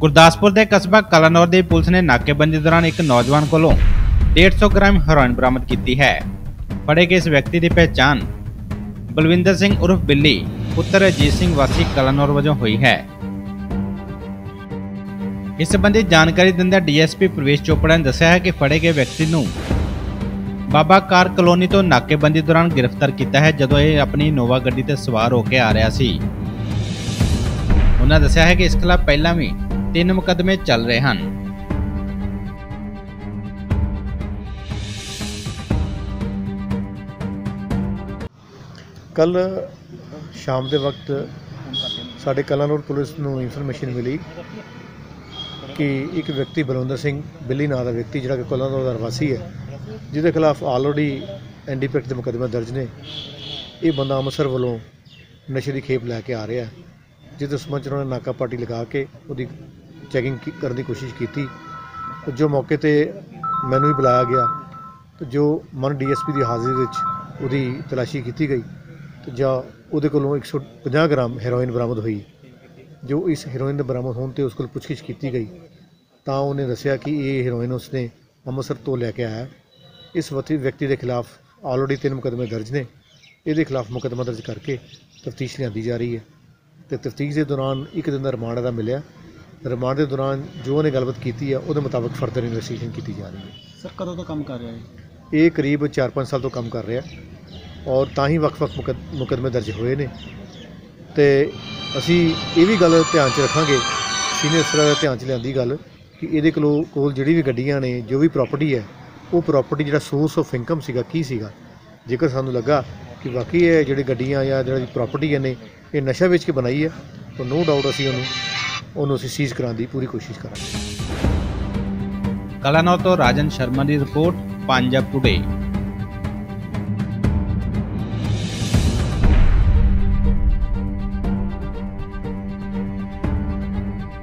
ਗੁਰਦਾਸਪੁਰ ਦੇ ਕਸਬਾ ਕਲਾਨੌਰ ਦੀ ਪੁਲਿਸ ਨੇ ਨਾਕੇਬੰਦੀ ਦੌਰਾਨ ਇੱਕ ਨੌਜਵਾਨ ਕੋਲੋਂ 150 ਗ੍ਰਾਮ ਹੈਰੋਇਨ ਬਰਾਮਦ ਕੀਤੀ ਹੈ। ਫੜੇ ਗਏ ਇਸ ਵਿਅਕਤੀ ਦੀ ਪਹਿਚਾਣ ਬਲਵਿੰਦਰ ਸਿੰਘ ਉਰਫ ਬਿੱਲੀ, ਪੁੱਤਰ ਅਜੀਤ ਸਿੰਘ ਵਾਸੀ ਕਲਾਨੌਰ ਵਜੋਂ ਹੋਈ ਹੈ। ਇਸ ਸੰਬੰਧੀ ਜਾਣਕਾਰੀ ਦਿੰਦਿਆਂ ਡੀਐਸਪੀ ਪ੍ਰਵੇਸ਼ ਚੋਪੜਾ ਨੇ ਦੱਸਿਆ ਹੈ ਕਿ ਫੜੇ ਗਏ ਵਿਅਕਤੀ ਨੂੰ ਬਾਬਾ ਕਾਰ ਕਲੋਨੀ ਤੋਂ ਨਾਕੇਬੰਦੀ ਦੌਰਾਨ ਗ੍ਰਿਫਤਾਰ ਕੀਤਾ ਹੈ, ਜਦੋਂ ਇਹ ਆਪਣੀ ਇਨੋਵਾ ਗੱਡੀ ਤੇ ਸਵਾਰ ਹੋ ਕੇ ਆ ਰਿਹਾ ਸੀ। ਉਹਨਾਂ ਦੱਸਿਆ ਹੈ ਕਿ ਇਸ ਖਿਲਾਫ ਪਹਿਲਾਂ ਵੀ ਤਿੰਨ ਮੁਕੱਦਮੇ ਚੱਲ ਰਹੇ ਹਨ। ਕੱਲ ਸ਼ਾਮ ਦੇ ਵਕਤ ਸਾਡੇ ਕਲਾਨੌਰ ਪੁਲਿਸ ਨੂੰ ਇਨਫੋਰਮੇਸ਼ਨ ਮਿਲੀ ਕਿ ਇੱਕ ਵਿਅਕਤੀ ਬਲਵੰਦਰ ਸਿੰਘ ਬਿੱਲੀ ਨਾਂ ਦਾ ਵਿਅਕਤੀ ਜਿਹੜਾ ਕਿ ਕਲਾਨੌਰ ਦਾ ਵਾਸੀ ਹੈ, ਜਿਹਦੇ ਖਿਲਾਫ ਆਲਰੇਡੀ ਐਨਡੀਪੀਐਕਟ ਦੇ ਮੁਕੱਦਮੇ ਦਰਜ ਨੇ। ਇਹ ਬੰਦਾ ਅੰਮ੍ਰਿਤਸਰ ਵੱਲੋਂ ਨਸ਼ੇ ਦੀ ਖੇਪ ਲੈ ਕੇ ਆ ਰਿਹਾ ਜਿਹਦੇ ਸੰਬੰਧ 'ਚ ਉਹਨਾਂ ਨੇ ਨਾਕਾ ਪਾਟੀ ਲਗਾ ਕੇ ਉਹਦੀ ਚੈਕਿੰਗ ਕਰਨ ਦੀ ਕੋਸ਼ਿਸ਼ ਕੀਤੀ। ਜੋ ਮੌਕੇ ਤੇ ਮੈਨੂੰ ਹੀ ਬੁਲਾਇਆ ਗਿਆ, ਤੇ ਜੋ ਮਨ ਡੀਐਸਪੀ ਦੀ ਹਾਜ਼ਰੀ ਵਿੱਚ ਉਹਦੀ ਤਲਾਸ਼ੀ ਕੀਤੀ ਗਈ, ਤੇ ਜਾਂ ਉਹਦੇ ਕੋਲੋਂ 150 ਗ੍ਰਾਮ ਹੈਰੋਇਨ ਬਰਾਮਦ ਹੋਈ। ਜੋ ਇਸ ਹੈਰੋਇਨ ਦੇ ਬਰਾਮਦ ਹੋਣ ਤੇ ਉਸ ਕੋਲ ਪੁੱਛਗਿੱਛ ਕੀਤੀ ਗਈ, ਤਾਂ ਉਹਨੇ ਦੱਸਿਆ ਕਿ ਇਹ ਹੈਰੋਇਨ ਉਸਨੇ ਅੰਮ੍ਰਿਤਸਰ ਤੋਂ ਲੈ ਕੇ ਆਇਆ। ਇਸ ਵਤੀ ਵਿਅਕਤੀ ਦੇ ਖਿਲਾਫ ਆਲਰੇਡੀ ਤਿੰਨ ਮੁਕੱਦਮੇ ਦਰਜ ਨੇ। ਇਹਦੇ ਖਿਲਾਫ ਮੁਕੱਦਮਾ ਦਰਜ ਕਰਕੇ ਤਫਤੀਸ਼ ਲਿਆਂਦੀ ਜਾ ਰਹੀ ਹੈ, ਤੇ ਤਫਤੀਸ਼ ਦੇ ਦੌਰਾਨ ਇੱਕ ਦਿਨ ਦਾ ਰਿਮਾਂਡ ਦਾ ਮਿਲਿਆ ਰਿਮਾਂਡ ਦੇ ਦੌਰਾਨ ਜੋ ਉਹਨੇ ਗੱਲਬਾਤ ਕੀਤੀ ਹੈ ਉਹਦੇ ਮੁਤਾਬਕ ਫਰਦਰ ਇਨਵੈਸਟੀਗੇਸ਼ਨ ਕੀਤੀ ਜਾ ਰਹੀ ਹੈ। ਸਰ ਕਦੋਂ ਤੋਂ ਕੰਮ ਕਰ ਰਿਹਾ ਹੈ ਇਹ ਕਰੀਬ 4-5 ਸਾਲ ਤੋਂ ਕੰਮ ਕਰ ਰਿਹਾ ਔਰ ਤਾਂ ਹੀ ਵੱਖ-ਵੱਖ ਮੁਕੱਦ- ਮੁਕੱਦਮੇ ਦਰਜ ਹੋਏ ਨੇ। ਤੇ ਅਸੀਂ ਇਹ ਵੀ ਗੱਲ ਧਿਆਨ 'ਚ ਰੱਖਾਂਗੇ ਸੀਨੀਅਰ ਅਫਸਰਾਂ ਦਾ ਧਿਆਨ 'ਚ ਲਿਆਂਦੀ ਗੱਲ ਕਿ ਇਹਦੇ ਕੋਲੋਂ ਕੋਲ ਜਿਹੜੀ ਵੀ ਗੱਡੀਆਂ ਨੇ ਜੋ ਵੀ ਪ੍ਰਾਪਰਟੀ ਹੈ ਉਹ ਪ੍ਰਾਪਰਟੀ ਜਿਹੜਾ ਸੋਰਸ ਆਫ ਇਨਕਮ ਸੀਗਾ ਕੀ ਸੀਗਾ? ਜੇਕਰ ਸਾਨੂੰ ਲੱਗਾ ਕਿ ਵਾਕਈ ਇਹ ਜਿਹੜੀ ਗੱਡੀਆਂ ਜਾਂ ਜਿਹੜੀ ਪ੍ਰਾਪਰਟੀ ਨੇ ਇਹ ਨਸ਼ਾ ਵੇਚ ਕੇ ਬਣਾਈ ਹੈ ਤਾਂ ਨੋ ਡਾਊਟ ਅਸੀਂ ਉਹਨੂੰ ਉਹਨੂੰ ਅਸੀਂ ਸੀਜ਼ ਕਰਾਉਣ ਦੀ ਪੂਰੀ ਕੋਸ਼ਿਸ਼ ਕਰਾਂਗੇ। ਕਲਾਨੌਰ ਤੋਂ ਰਾਜਨ ਸ਼ਰਮਾ ਦੀ ਰਿਪੋਰਟ ਪੰਜਾਬ ਟੁਡੇ